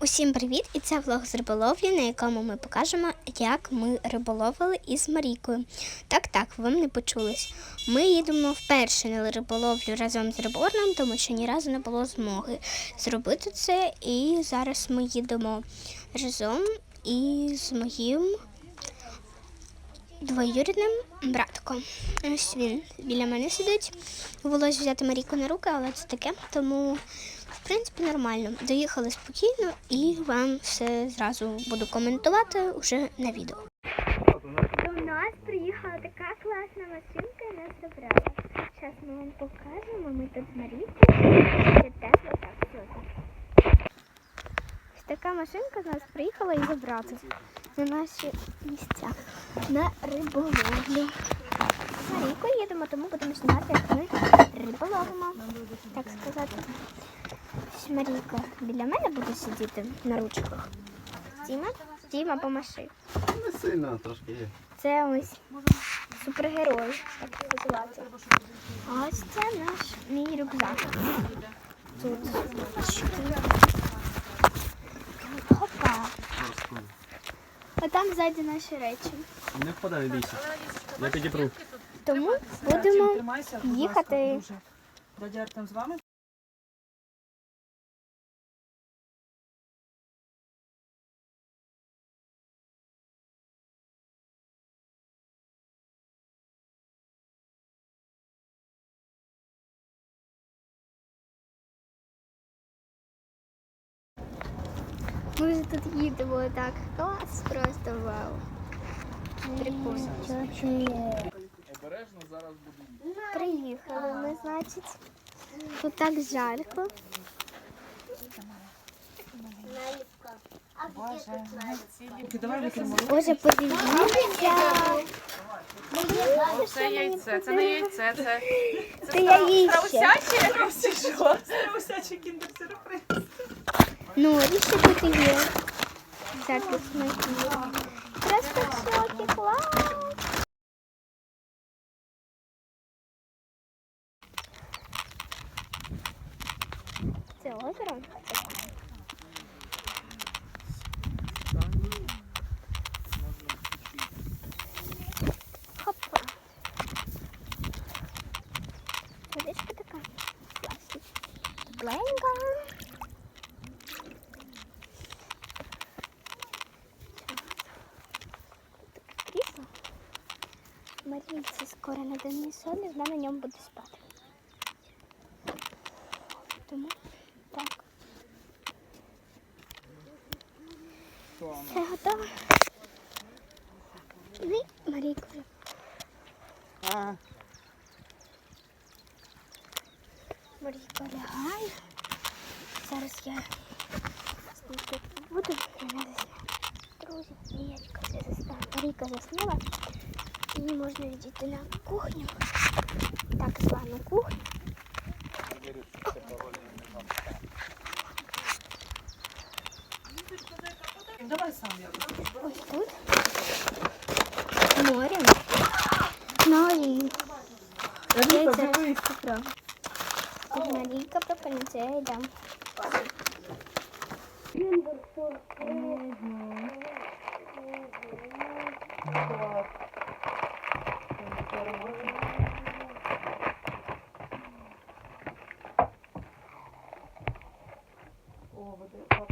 Усім привіт! І це влог з риболовлі, на якому ми покажемо, як ми риболовили із Марійкою. Так, так, вам не почулось. Ми їдемо вперше на риболовлю разом з риборном, тому що ні разу не було змоги зробити це. І зараз ми їдемо разом із моїм двоюрідним братком. Ось він біля мене сидить. Волось взяти Марійку на руки, але це таке, тому в принципі нормально. Доїхали спокійно і вам все зразу буду коментувати уже на відео. До нас приїхала така класна машинка і нас забрала. Зараз ми вам покажемо. Ми тут з. Ось така машинка з нас приїхала і забрала на наші місця на риболовлю. З Марійкою їдемо, тому будемо знімати, як ми риболовимо, так сказати. Ось Марійка біля мене буде сидіти на ручках. Діма, Діма, помаши. Не сильно трошки є. Це ось супергерой, так називається. А ось це наш мій рюкзак. Тут. Хопа. А там ззаді наші речі. Не впадай, бійся. Я підіпру. Тому будемо їхати. Дядя Артем з вами? Ми вже тут їдемо так. Клас, просто вау. Прикольно. Приїхали ми, значить. Тут так жарко. Боже, подивіться. Це яйце, це не яйце, це Це яїще. страусяче. Всі що? Страусячий кіндер-сюрприз. Ну, ріще тут є. Смаки. Просто шокі, клас. Це озеро? Хопа. Водичка така. Класна. Тепленька. Скоро на день сон, і вона на ньому буде спати. Тому так. Все готово. Іди, Марійко. Марійка лягає. Зараз я тут буду. і. Друзі, Міячка вже заснула. Марійка заснула. І можна відійти на кухню. Так звану кухню. Давай сам я. Ось тут. Море. Ну і. Тут Марійка пропонується, я йдам.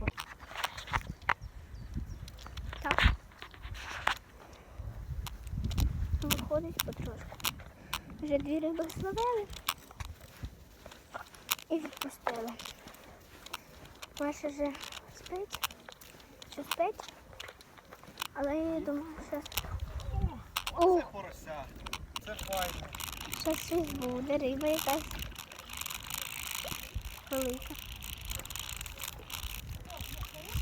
Так. Виходить потрошку. Вже дві риби зловили і відпустили. Маша вже спить, що спить, але я думаю, що О, Порося. Це файно. зараз щось буде, риба якась велика.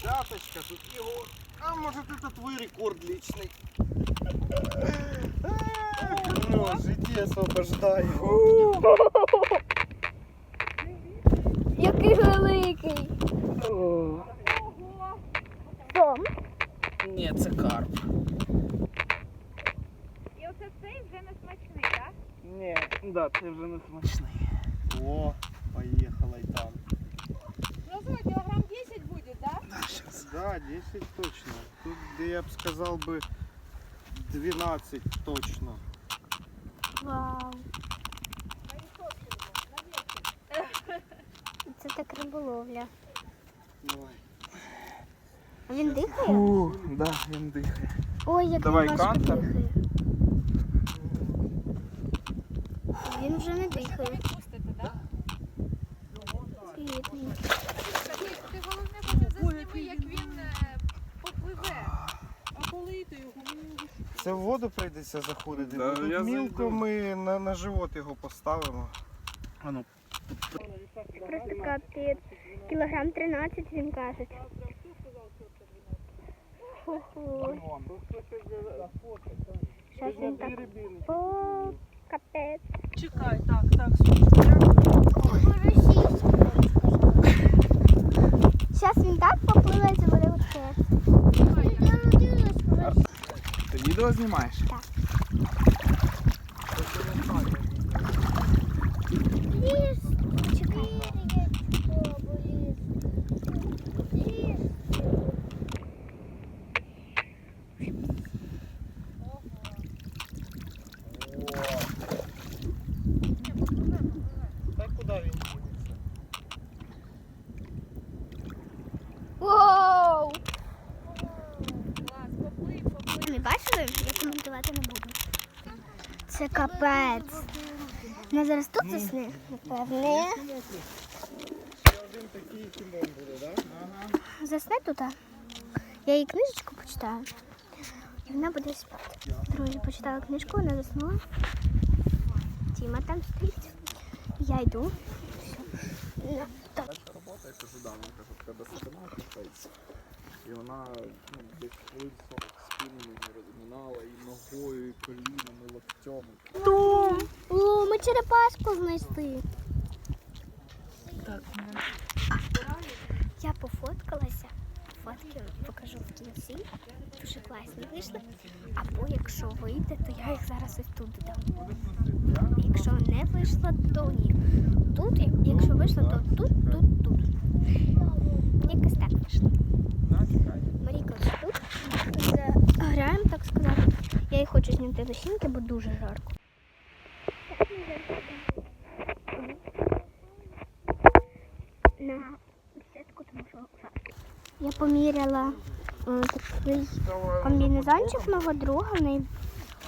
Пяточка, тут його. А може це твій рекорд личний. Ну, житті освобождаю. Який великий! Сом. Ні, це карп. І оце цей вже не смачний, так? Ні, да, це вже не смачний. О, поїхала й там. Кілограм 10 буде, так? Наш Да, 10 точно. Тут, где я бы сказал бы, 12 точно. Вау. Це так риболовля. Давай. А він дихає? Фу, да, він дихає. Ой, як Давай, він важко кантер. дихає. Він вже не дихає. Відпустите, так? Бідний. Ти, ти головне буде засніми, як він е, попливе. Його, Це в воду прийдеться заходити. Да, бо тут я мілко зайду. ми на, на живот його поставимо. А ну. Просто капець. Кілограм 13 він каже. Зараз він так. О, капець. Чекай, так, так, сумочку. Зараз він так попливе за води Ти відео знімаєш? Так куди він дінеться? Воу! Клас, поплив, поплив. Ви бачили? Я коментувати не буду. Це капець. Не зараз тут засне, напевне. Ще один такий кімон буде, так? Ага. Засне тут. а? Я її книжечку почитаю. І вона буде спати. Друзі, почитала книжку, вона заснула. Тіма там стоїть. Я йду. Все. Ну, робота, я кажу, да, вона каже, в тебе сатана капець. І вона ну, десь хвилин 40 спину не розминала і ногою, і коліном, і локтем. Том! Ми черепашку знайшли. Так, Я пофоткалася. Фотки покажу в кінці. Дуже класні вийшли. Або якщо вийде, то я їх зараз ось тут дам. Якщо не вийшло, то ні. Тут, якщо вийшло, то тут, тут, тут. Якось так вийшло. Марійка ось тут. Граємо, так сказати. Я її хочу зняти до сімки, бо дуже жарко. На десятку, тому що. Я поміряла е, такий комбінезончик мого друга.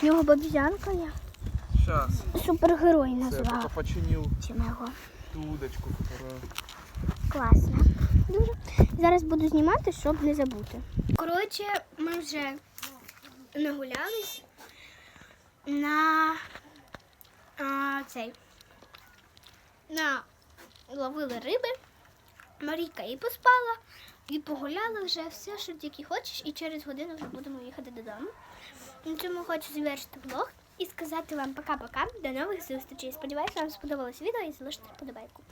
В нього бабзянка є. Щас. Супергерой Це я назвав. поки починив ту удочку. вторую. Класно. Дуже. Зараз буду знімати, щоб не забути. Коротше, ми вже нагулялись на а, цей. На ловили риби. Марійка і поспала, і погуляли вже все, що тільки хочеш, і через годину вже будемо їхати додому. На цьому хочу завершити влог і сказати вам пока-пока. До нових зустрічей. Сподіваюся, вам сподобалось відео і залиште вподобайку.